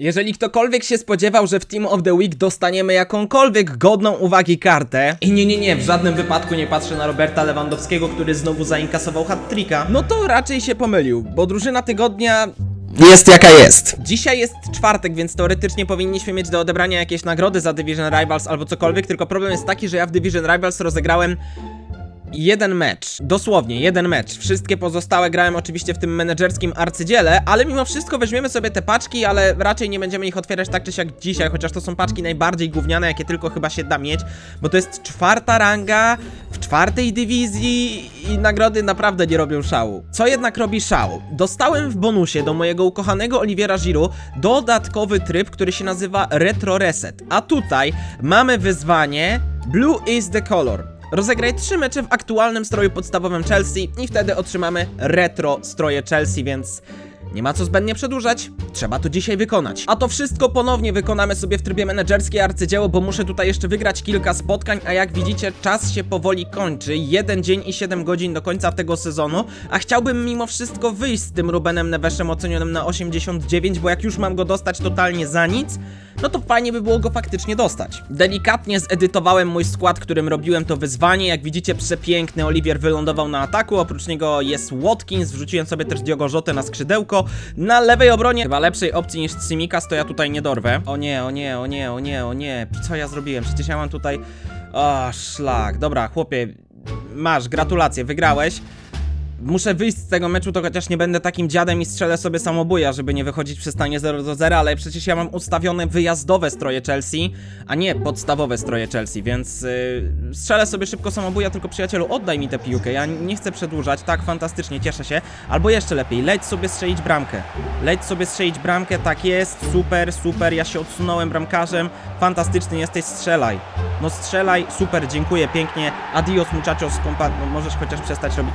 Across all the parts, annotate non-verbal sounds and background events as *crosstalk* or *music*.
Jeżeli ktokolwiek się spodziewał, że w Team of the Week dostaniemy jakąkolwiek godną uwagi kartę i nie, nie, nie, w żadnym wypadku nie patrzę na Roberta Lewandowskiego, który znowu zainkasował hat-tricka, no to raczej się pomylił, bo drużyna tygodnia jest jaka jest. Dzisiaj jest czwartek, więc teoretycznie powinniśmy mieć do odebrania jakieś nagrody za Division Rivals albo cokolwiek, tylko problem jest taki, że ja w Division Rivals rozegrałem jeden mecz. Dosłownie, jeden mecz. Wszystkie pozostałe grałem oczywiście w tym menedżerskim arcydziele, ale mimo wszystko weźmiemy sobie te paczki, ale raczej nie będziemy ich otwierać tak czy siak dzisiaj, chociaż to są paczki najbardziej gówniane, jakie tylko chyba się da mieć, bo to jest czwarta ranga w czwartej dywizji i nagrody naprawdę nie robią szału. Co jednak robi szał? Dostałem w bonusie do mojego ukochanego Oliwiera Giroud dodatkowy tryb, który się nazywa Retro Reset, a tutaj mamy wyzwanie Blue is the color. Rozegraj trzy mecze w aktualnym stroju podstawowym Chelsea i wtedy otrzymamy retro stroje Chelsea, więc nie ma co zbędnie przedłużać, trzeba to dzisiaj wykonać. A to wszystko ponownie wykonamy sobie w trybie menedżerskie arcydzieło, bo muszę tutaj jeszcze wygrać kilka spotkań, a jak widzicie czas się powoli kończy, jeden dzień i 7 godzin do końca tego sezonu, a chciałbym mimo wszystko wyjść z tym Rubenem Neveszem ocenionym na 89, bo jak już mam go dostać totalnie za nic, no to fajnie by było go faktycznie dostać. Delikatnie zedytowałem mój skład, którym robiłem to wyzwanie. Jak widzicie, przepiękny Oliwier wylądował na ataku. Oprócz niego jest Watkins. Wrzuciłem sobie też Diogo Jotę na skrzydełko. Na lewej obronie chyba lepszej opcji niż Simikas, to ja tutaj nie dorwę. O nie, o nie, o nie, o nie, o nie. Co ja zrobiłem? Przecież ja mam tutaj... O, szlak. Dobra, chłopie, masz, gratulacje, wygrałeś. Muszę wyjść z tego meczu, to chociaż nie będę takim dziadem i strzelę sobie samobuja, żeby nie wychodzić przy stanie 0 do 0, ale przecież ja mam ustawione wyjazdowe stroje Chelsea, a nie podstawowe stroje Chelsea, więc yy, strzelę sobie szybko samobuja, tylko przyjacielu, oddaj mi tę piłkę, ja nie chcę przedłużać, tak, fantastycznie, cieszę się, albo jeszcze lepiej, leć sobie strzelić bramkę, leć sobie strzelić bramkę, tak jest, super, super, ja się odsunąłem bramkarzem, fantastyczny jesteś, strzelaj, no strzelaj, super, dziękuję, pięknie, adios muchachos, compa- no możesz chociaż przestać robić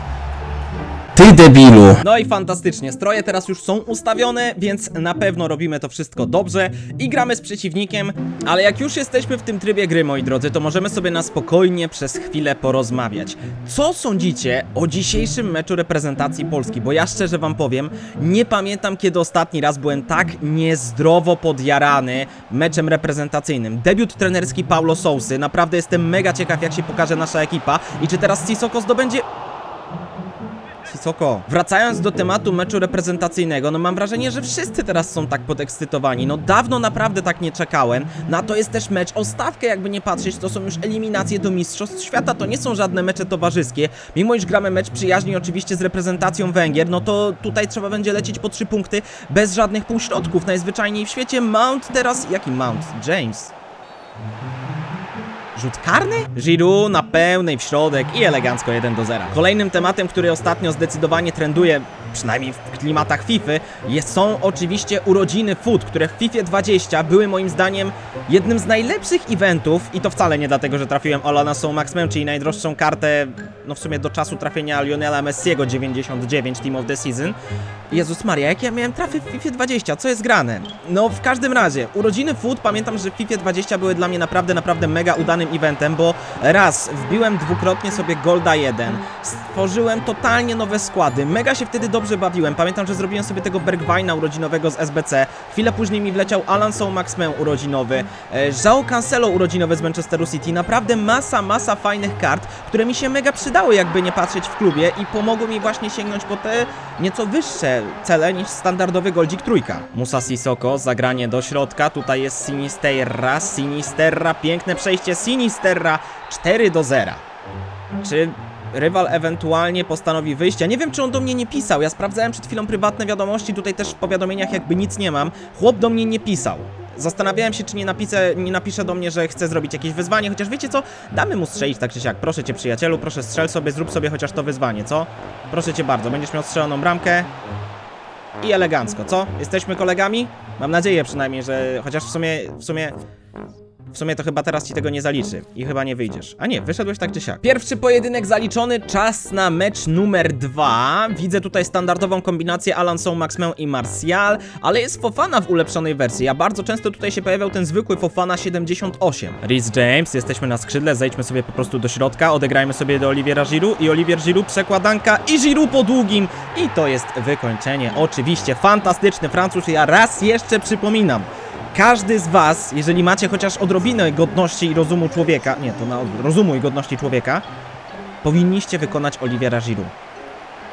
ty debilu. No i fantastycznie, stroje teraz już są ustawione, więc na pewno robimy to wszystko dobrze i gramy z przeciwnikiem, ale jak już jesteśmy w tym trybie gry, moi drodzy, to możemy sobie na spokojnie przez chwilę porozmawiać. Co sądzicie o dzisiejszym meczu reprezentacji Polski? Bo ja szczerze wam powiem, nie pamiętam kiedy ostatni raz byłem tak niezdrowo podjarany meczem reprezentacyjnym. Debiut trenerski Paulo Sousy, naprawdę jestem mega ciekaw jak się pokaże nasza ekipa i czy teraz Sissoko zdobędzie Wracając do tematu meczu reprezentacyjnego, no mam wrażenie, że wszyscy teraz są tak podekscytowani. No dawno naprawdę tak nie czekałem. Na to jest też mecz o stawkę, jakby nie patrzeć, to są już eliminacje do Mistrzostw Świata, to nie są żadne mecze towarzyskie. Mimo iż gramy mecz przyjaźni oczywiście z reprezentacją Węgier, no to tutaj trzeba będzie lecieć po trzy punkty bez żadnych półśrodków. Najzwyczajniej w świecie Mount teraz... Jaki Mount? James. Rzut karny? Giroud na pełnej w środek i elegancko 1 do 0. Kolejnym tematem, który ostatnio zdecydowanie trenduje, przynajmniej w klimatach FIFA, jest, są oczywiście urodziny Food, które w FIFA 20 były moim zdaniem jednym z najlepszych eventów i to wcale nie dlatego, że trafiłem Olana Soul Maximum, czyli najdroższą kartę, no w sumie do czasu trafienia Lionela Messiego 99 Team of the Season. Jezus Maria, jak ja miałem trafy w FIFA 20, co jest grane? No w każdym razie, urodziny Food, pamiętam, że w FIFA 20 były dla mnie naprawdę, naprawdę mega udanym eventem, bo raz wbiłem dwukrotnie sobie Golda 1, stworzyłem totalnie nowe składy, mega się wtedy dobrze bawiłem, pamiętam, że zrobiłem sobie tego Bergwajna urodzinowego z SBC, chwilę później mi wleciał Alan Maxmeu urodzinowy, e, João Cancelo urodzinowy z Manchesteru City, naprawdę masa, masa fajnych kart, które mi się mega przydały, jakby nie patrzeć w klubie i pomogły mi właśnie sięgnąć po te nieco wyższe cele niż standardowy Goldzik trójka. Musa Sissoko, zagranie do środka, tutaj jest Sinisterra, Sinisterra, piękne przejście. Sinisterra, 4 do 0. Czy rywal ewentualnie postanowi wyjść? Ja nie wiem, czy on do mnie nie pisał. Ja sprawdzałem przed chwilą prywatne wiadomości, tutaj też w powiadomieniach jakby nic nie mam. Chłop do mnie nie pisał. Zastanawiałem się, czy nie, napiszę, nie napisze do mnie, że chce zrobić jakieś wyzwanie, chociaż wiecie co? Damy mu strzelić tak czy siak. Proszę cię, przyjacielu, proszę strzel sobie, zrób sobie chociaż to wyzwanie, co? Proszę cię bardzo, będziesz miał strzeloną bramkę. I elegancko, co? Jesteśmy kolegami? Mam nadzieję przynajmniej, że chociaż w sumie, w sumie W sumie to chyba teraz ci tego nie zaliczy i chyba nie wyjdziesz. A nie, wyszedłeś tak czy siak. Pierwszy pojedynek zaliczony, czas na mecz numer dwa. Widzę tutaj standardową kombinację Alan Soul, Maxmeu i Martial, ale jest Fofana w ulepszonej wersji. Ja bardzo często tutaj się pojawiał ten zwykły Fofana 78. Rhys James, jesteśmy na skrzydle, zejdźmy sobie po prostu do środka, odegrajmy sobie do Oliviera Giroud i Olivier Giroud przekładanka i Giroud po długim i to jest wykończenie. Oczywiście, fantastyczny Francuz. Ja raz jeszcze przypominam, każdy z was, jeżeli macie chociaż odrobinę godności i rozumu człowieka, nie, to na rozumu i godności człowieka, powinniście wykonać Oliviera Giroud.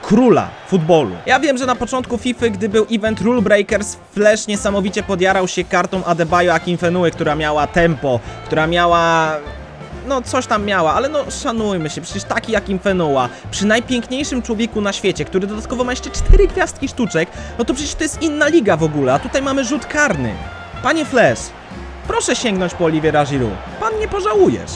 Króla futbolu. Ja wiem, że na początku FIFA, gdy był event Rule Breakers, Flash niesamowicie podjarał się kartą Adebayo Akinfenue, która miała tempo, która miała no coś tam miała, ale no szanujmy się, przecież taki jak Infenua, przy najpiękniejszym człowieku na świecie, który dodatkowo ma jeszcze cztery gwiazdki sztuczek, no to przecież to jest inna liga w ogóle, a tutaj mamy rzut karny. Panie Flash, proszę sięgnąć po Oliviera Giroud, pan nie pożałujesz.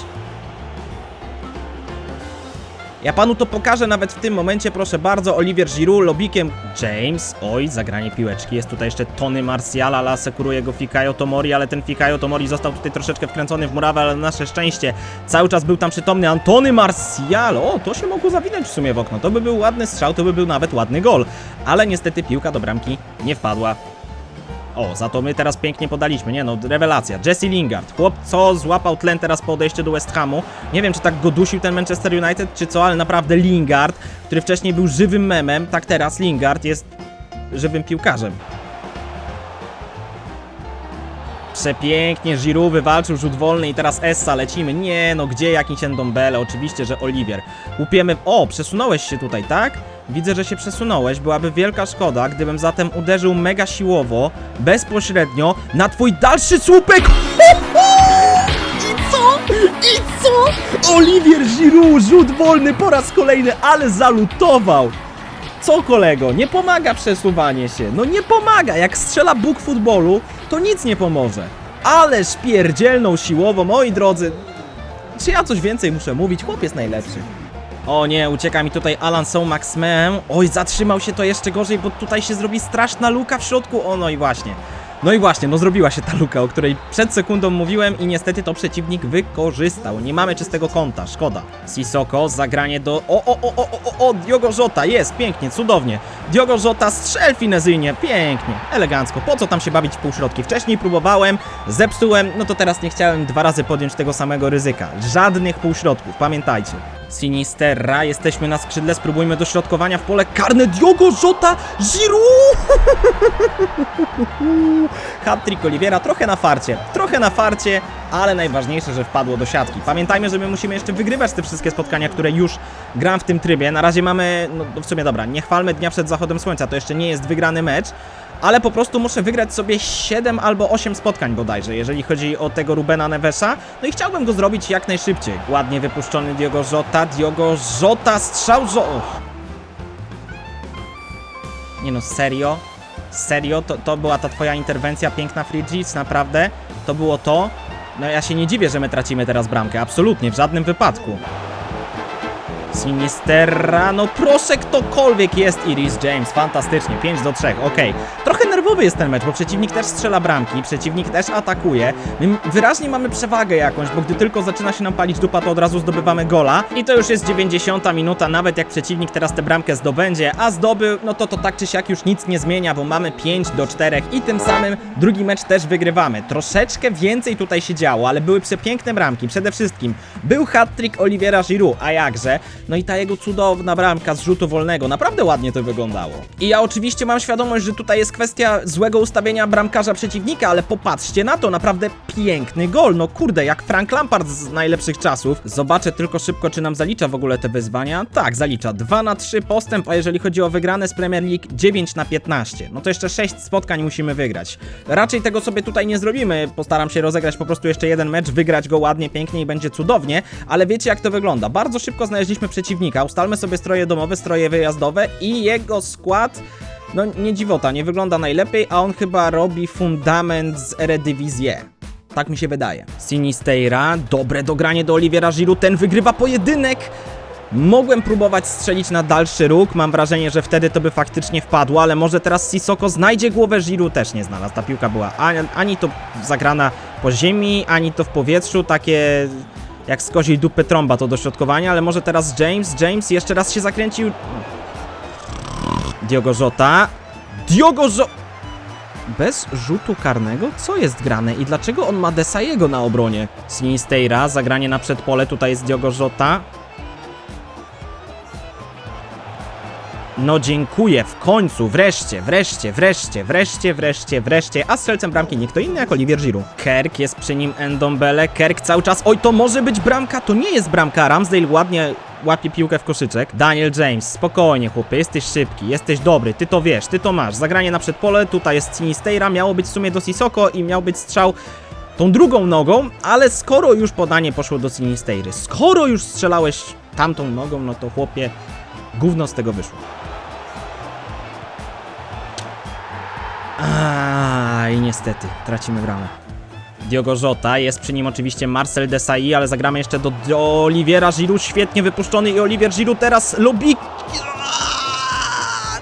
Ja panu to pokażę nawet w tym momencie, proszę bardzo, Olivier Giroud, lobikiem. James, oj, zagranie piłeczki, jest tutaj jeszcze Tony Marciala, ale asekuruje go Fikayo Tomori, ale ten Fikayo Tomori został tutaj troszeczkę wkręcony w murawę, ale na nasze szczęście cały czas był tam przytomny. Antony Marcial, o, to się mogło zawinąć w sumie w okno, to by był ładny strzał, to by był nawet ładny gol, ale niestety piłka do bramki nie wpadła. O, za to my teraz pięknie podaliśmy, nie no, rewelacja. Jesse Lingard, chłop co złapał tlen teraz po odejściu do West Hamu. Nie wiem, czy tak go dusił ten Manchester United, czy co, ale naprawdę Lingard, który wcześniej był żywym memem, tak teraz Lingard jest żywym piłkarzem. Przepięknie, Giroud wywalczył rzut wolny i teraz Essa, lecimy. Nie no, gdzie jakiś Endombele? Oczywiście, że Olivier. Łupiemy... O, przesunąłeś się tutaj, tak? Widzę, że się przesunąłeś. Byłaby wielka szkoda, gdybym zatem uderzył mega siłowo, bezpośrednio, na twój dalszy słupek! I co? I co? Olivier Giroud, rzut wolny po raz kolejny, ale zalutował! Co kolego? Nie pomaga przesuwanie się. No nie pomaga. Jak strzela Bóg futbolu, to nic nie pomoże. Ale szpierdzielną siłowo, moi drodzy. Czy ja coś więcej muszę mówić? Chłop jest najlepszy. O nie, ucieka mi tutaj Alan Soul Maxmem. Oj, zatrzymał się to jeszcze gorzej, bo tutaj się zrobi straszna luka w środku. O, no i właśnie. No i właśnie, no zrobiła się ta luka, o której przed sekundą mówiłem i niestety to przeciwnik wykorzystał. Nie mamy czystego kąta, szkoda. Sisoko, zagranie do... O, o, o, o, o, o, Diogo Jota, jest, pięknie, cudownie. Diogo Jota strzel finezyjnie, pięknie, elegancko. Po co tam się bawić w półśrodki? Wcześniej próbowałem, zepsułem, no to teraz nie chciałem dwa razy podjąć tego samego ryzyka. Żadnych półśrodków, pamiętajcie. Sinisterra, jesteśmy na skrzydle, spróbujmy dośrodkowania w pole karne. Diogo Jota, Giroud! *laughs* Hat-trick Oliwiera, trochę na farcie, trochę na farcie, ale najważniejsze, że wpadło do siatki. Pamiętajmy, że my musimy jeszcze wygrywać te wszystkie spotkania, które już gram w tym trybie. Na razie mamy, no w sumie dobra, nie chwalmy dnia przed zachodem słońca, to jeszcze nie jest wygrany mecz, ale po prostu muszę wygrać sobie 7 albo 8 spotkań bodajże, jeżeli chodzi o tego Rubena Nevesa. No i chciałbym go zrobić jak najszybciej. Ładnie wypuszczony Diogo Jota, Diogo Jota, strzał. Och. Nie no, serio? Serio? To, to była ta twoja interwencja piękna, Frigis? Naprawdę? To było to? No ja się nie dziwię, że my tracimy teraz bramkę. Absolutnie, w żadnym wypadku. Sinisterra, no proszę ktokolwiek jest Iris James, fantastycznie, 5 do 3, okej. Trochę nerwowy jest ten mecz, bo przeciwnik też strzela bramki, przeciwnik też atakuje. My wyraźnie mamy przewagę jakąś, bo gdy tylko zaczyna się nam palić dupa, to od razu zdobywamy gola. I to już jest 90 minuta, nawet jak przeciwnik teraz tę bramkę zdobędzie, a zdobył, no to to tak czy siak już nic nie zmienia, bo mamy 5 do 4 i tym samym drugi mecz też wygrywamy. Troszeczkę więcej tutaj się działo, ale były przepiękne bramki, przede wszystkim był hat-trick Oliviera Giroud, a jakże? No i ta jego cudowna bramka z rzutu wolnego, naprawdę ładnie to wyglądało. I ja oczywiście mam świadomość, że tutaj jest kwestia złego ustawienia bramkarza przeciwnika, ale popatrzcie na to, naprawdę piękny gol, no kurde, jak Frank Lampard z najlepszych czasów. Zobaczę tylko szybko, czy nam zalicza w ogóle te wyzwania. Tak, zalicza 2 na 3 postęp, a jeżeli chodzi o wygrane z Premier League 9 na 15. No to jeszcze 6 spotkań musimy wygrać. Raczej tego sobie tutaj nie zrobimy, postaram się rozegrać po prostu jeszcze jeden mecz, wygrać go ładnie, pięknie i będzie cudownie, ale wiecie jak to wygląda. Bardzo szybko znaleźliśmy przeciwnika, ustalmy sobie stroje domowe, stroje wyjazdowe i jego skład... No nie dziwota, nie wygląda najlepiej, a on chyba robi fundament z Eredivisie. Tak mi się wydaje. Sinisteira, dobre dogranie do Oliviera Giroud, ten wygrywa pojedynek. Mogłem próbować strzelić na dalszy róg, mam wrażenie, że wtedy to by faktycznie wpadło, ale może teraz Sisoko znajdzie głowę Giroud, też nie znalazł. Ta piłka była ani, ani to zagrana po ziemi, ani to w powietrzu, takie jak z koziej dupy trąba to dośrodkowanie, ale może teraz James, James jeszcze raz się zakręcił. Diogo Jota. Diogo Jo... Bez rzutu karnego? Co jest grane i dlaczego on ma Desajego na obronie? Sinisteira, zagranie na przedpole, tutaj jest Diogo Jota. No dziękuję, w końcu, wreszcie, wreszcie, wreszcie, wreszcie, wreszcie, wreszcie, a strzelcem bramki nie kto inny jak Olivier Giroud. Kerk jest przy nim Endombele, Kerk cały czas, oj to może być bramka, to nie jest bramka, Ramsdale ładnie łapie piłkę w koszyczek. Daniel James, spokojnie chłopie, jesteś szybki, jesteś dobry, ty to wiesz, ty to masz. Zagranie na przedpole, tutaj jest Sinisteira, miało być w sumie do Sisoko i miał być strzał tą drugą nogą, ale skoro już podanie poszło do Sinisteiry, skoro już strzelałeś tamtą nogą, no to chłopie, gówno z tego wyszło. Aj, niestety, tracimy bramę. Diogo Jota, jest przy nim oczywiście Marcel Desailly, ale zagramy jeszcze do, do Oliviera Giroud, świetnie wypuszczony i Olivier Giroud teraz. Aaaa,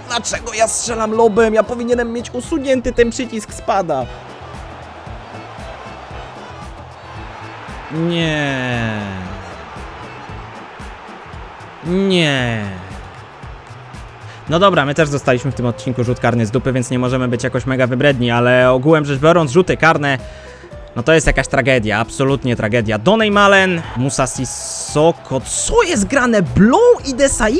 Dlaczego ja strzelam lobem? Ja powinienem mieć usunięty ten przycisk spada. Nie. Nie. No dobra, my też dostaliśmy w tym odcinku rzut karny z dupy, więc nie możemy być jakoś mega wybredni, ale ogółem rzecz biorąc, rzuty karne, no to jest jakaś tragedia, absolutnie tragedia. Donej Malen, Musa Sissoko, co jest grane? Blow i Desai?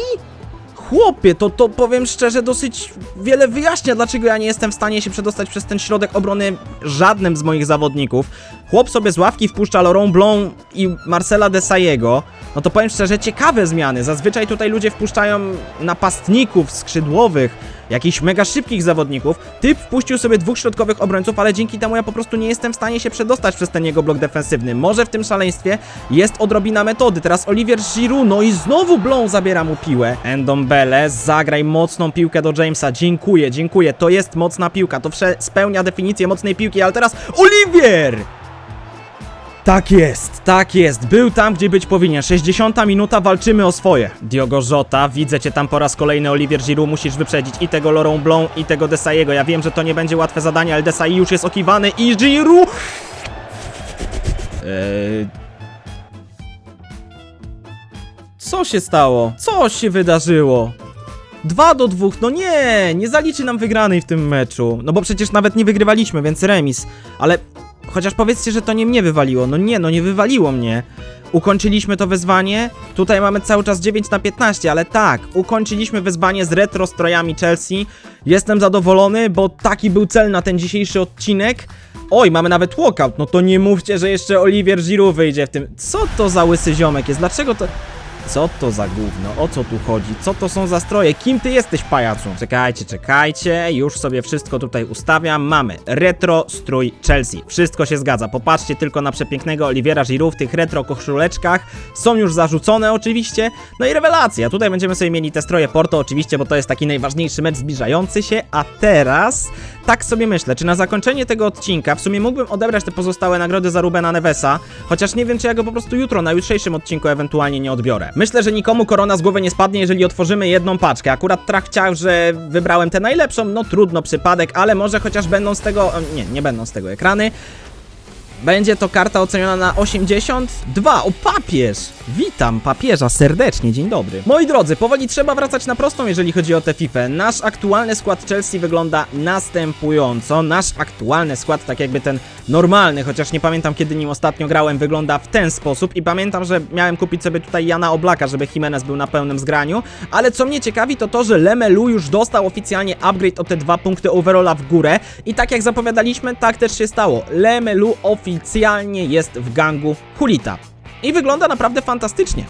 Chłopie, to, to powiem szczerze, dosyć wiele wyjaśnia, dlaczego ja nie jestem w stanie się przedostać przez ten środek obrony żadnym z moich zawodników. Chłop sobie z ławki wpuszcza Laurent Blanc i Marcela Desaiego. No to powiem szczerze, ciekawe zmiany. Zazwyczaj tutaj ludzie wpuszczają napastników skrzydłowych, jakichś mega szybkich zawodników. Typ wpuścił sobie dwóch środkowych obrońców, ale dzięki temu ja po prostu nie jestem w stanie się przedostać przez ten jego blok defensywny. Może w tym szaleństwie jest odrobina metody. Teraz Olivier Giroud, no i znowu Blanc zabiera mu piłę. Endombele, zagraj mocną piłkę do Jamesa. Dziękuję, dziękuję. To jest mocna piłka. To spełnia definicję mocnej piłki, ale teraz Olivier! Tak jest, tak jest. Był tam, gdzie być powinien. 60 minuta, walczymy o swoje. Diogo Jota, widzę cię tam po raz kolejny, Olivier Giroud. Musisz wyprzedzić i tego Laurent Blanc, i tego Desaiego. Ja wiem, że to nie będzie łatwe zadanie, ale Desai już jest okiwany i Giroud... Eee... Co się stało? Co się wydarzyło? 2 do 2, no nie, nie zaliczy nam wygranej w tym meczu. No bo przecież nawet nie wygrywaliśmy, więc remis. Ale chociaż powiedzcie, że to nie mnie wywaliło. No nie, no nie wywaliło mnie. Ukończyliśmy to wyzwanie. Tutaj mamy cały czas 9 na 15, ale tak, ukończyliśmy wyzwanie z retro strojami Chelsea. Jestem zadowolony, bo taki był cel na ten dzisiejszy odcinek. Oj, mamy nawet walkout. No to nie mówcie, że jeszcze Olivier Giroud wyjdzie w tym. Co to za łysy ziomek jest? Dlaczego to... Co to za gówno? O co tu chodzi? Co to są za stroje? Kim ty jesteś, pajacu? Czekajcie, czekajcie, już sobie wszystko tutaj ustawiam. Mamy retro strój Chelsea. Wszystko się zgadza. Popatrzcie tylko na przepięknego Oliviera Giroud w tych retro koszuleczkach. Są już zarzucone oczywiście. No i rewelacja. Tutaj będziemy sobie mieli te stroje Porto oczywiście, bo to jest taki najważniejszy mecz zbliżający się. A teraz tak sobie myślę, czy na zakończenie tego odcinka w sumie mógłbym odebrać te pozostałe nagrody za Rubena Nevesa, chociaż nie wiem, czy ja go po prostu jutro na jutrzejszym odcinku ewentualnie nie odbiorę. Myślę, że nikomu korona z głowy nie spadnie, jeżeli otworzymy jedną paczkę. Akurat Trach chciał, że wybrałem tę najlepszą, no trudno, przypadek, ale może chociaż będą z tego, nie, nie będą z tego ekrany. Będzie to karta oceniona na 82. O, papież! Witam papieża serdecznie, dzień dobry. Moi drodzy, powoli trzeba wracać na prostą, jeżeli chodzi o tę FIFA. Nasz aktualny skład Chelsea wygląda następująco. Nasz aktualny skład, tak jakby ten normalny, chociaż nie pamiętam kiedy nim ostatnio grałem, wygląda w ten sposób. I pamiętam, że miałem kupić sobie tutaj Jana Oblaka, żeby Jimenez był na pełnym zgraniu. Ale co mnie ciekawi, to to, że Lemelu już dostał oficjalnie upgrade o te dwa punkty overalla w górę. I tak jak zapowiadaliśmy, tak też się stało. Lemelu oficjalnie jest w gangu Hulita. I wygląda naprawdę fantastycznie.